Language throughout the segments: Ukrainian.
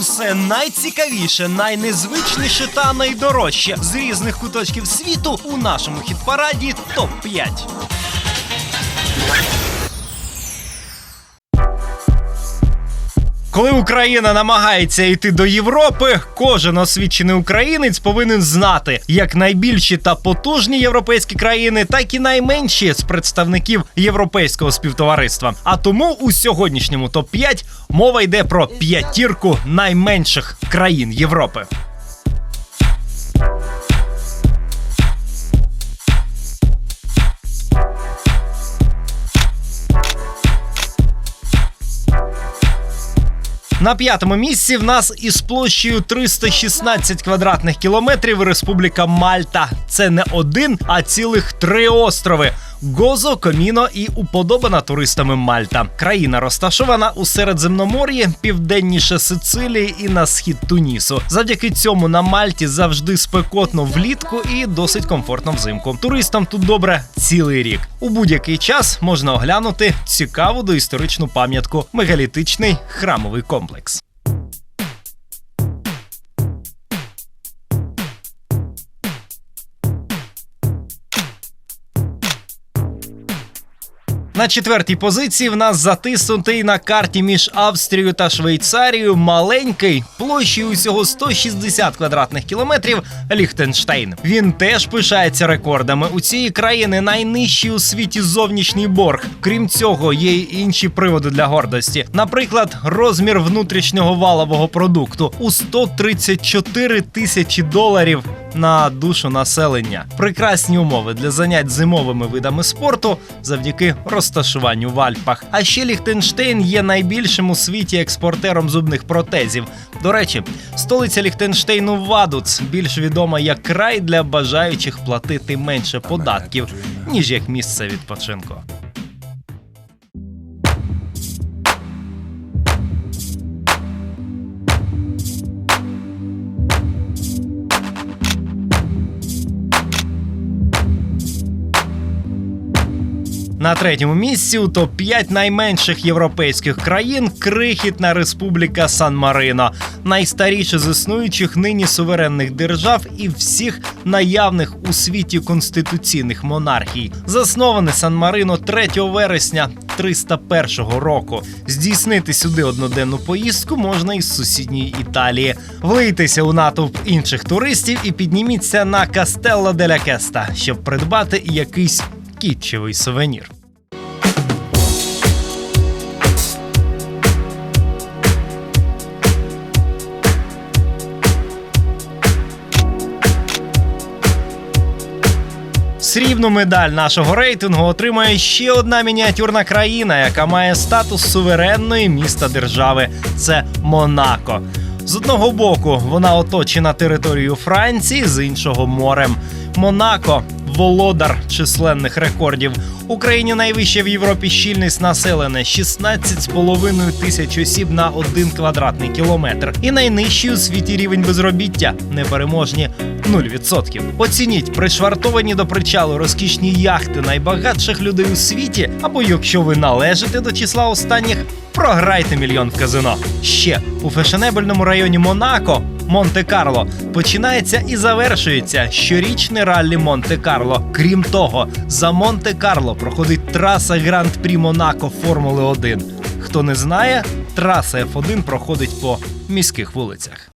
Усе найцікавіше, найнезвичніше та найдорожче з різних куточків світу у нашому хіт-параді ТОП 5 Коли Україна намагається йти до Європи, кожен освічений українець повинен знати як найбільші та потужні європейські країни, так і найменші з представників європейського співтовариства. А тому у сьогоднішньому топ 5 мова йде про п'ятірку найменших країн Європи. На п'ятому місці в нас із площею 316 квадратних кілометрів Республіка Мальта. Це не один, а цілих три острови. Гозо, Коміно і уподобана туристами Мальта. Країна розташована у Середземномор'ї, південніше Сицилії і на схід Тунісу. Завдяки цьому на Мальті завжди спекотно влітку і досить комфортно взимку. Туристам тут добре цілий рік. У будь-який час можна оглянути цікаву доісторичну пам'ятку мегалітичний храмовий комплекс. На четвертій позиції в нас затиснутий на карті між Австрією та Швейцарією маленький площею усього 160 квадратних кілометрів Ліхтенштейн. Він теж пишається рекордами. У цієї країни найнижчий у світі зовнішній борг. Крім цього, є й інші приводи для гордості. Наприклад, розмір внутрішнього валового продукту у 134 тисячі доларів на душу населення. Прекрасні умови для занять зимовими видами спорту завдяки розташуванню в Альпах. А ще Ліхтенштейн є найбільшим у світі експортером зубних протезів. До речі, столиця Ліхтенштейну Вадуц більш відома як край для бажаючих платити менше податків, ніж як місце відпочинку. На третьому місці у топ 5 найменших європейських країн крихітна республіка Сан-Марино, найстаріша з існуючих нині суверенних держав і всіх наявних у світі конституційних монархій. Засноване Сан-Марино 3 вересня 301 року. Здійснити сюди одноденну поїздку можна із сусідньої Італії. Влийтеся у натовп інших туристів і підніміться на Кастелло деля Кеста, щоб придбати якийсь кітчевий сувенір. Срібну медаль нашого рейтингу отримає ще одна мініатюрна країна, яка має статус суверенної міста держави. Це Монако. З одного боку вона оточена територією Франції, з іншого морем. Монако володар численних рекордів. Україні найвища в Європі щільність населення 16,5 тисяч осіб на один квадратний кілометр. І найнижчий у світі рівень безробіття непереможні 0%. Оцініть пришвартовані до причалу розкішні яхти найбагатших людей у світі. Або якщо ви належите до числа останніх, програйте мільйон в казино. Ще у фешенебельному районі Монако. Монте-Карло починається і завершується щорічне раллі Монте-Карло. Крім того, за Монте-Карло проходить траса Гранд-Прі Монако Формули 1. Хто не знає, траса F1 проходить по міських вулицях.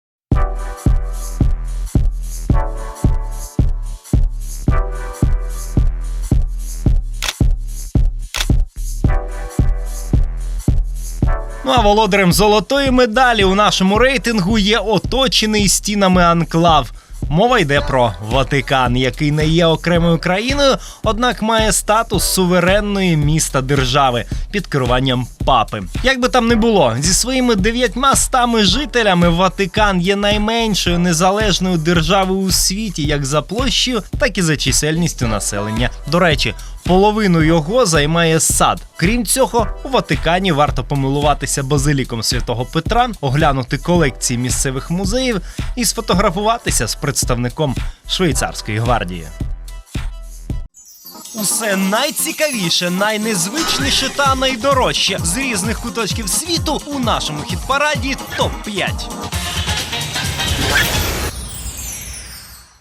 Ну а володарем золотої медалі у нашому рейтингу є оточений стінами анклав. Мова йде про Ватикан, який не є окремою країною, однак має статус суверенної міста держави під керуванням папи. Як би там не було, зі своїми дев'ятьма стами жителями Ватикан є найменшою незалежною державою у світі, як за площею, так і за чисельністю населення. До речі, половину його займає сад. Крім цього, у Ватикані варто помилуватися базиліком святого Петра, оглянути колекції місцевих музеїв і сфотографуватися з представником швейцарської гвардії. Усе найцікавіше, найнезвичніше та найдорожче з різних куточків світу у нашому хіт-параді топ 5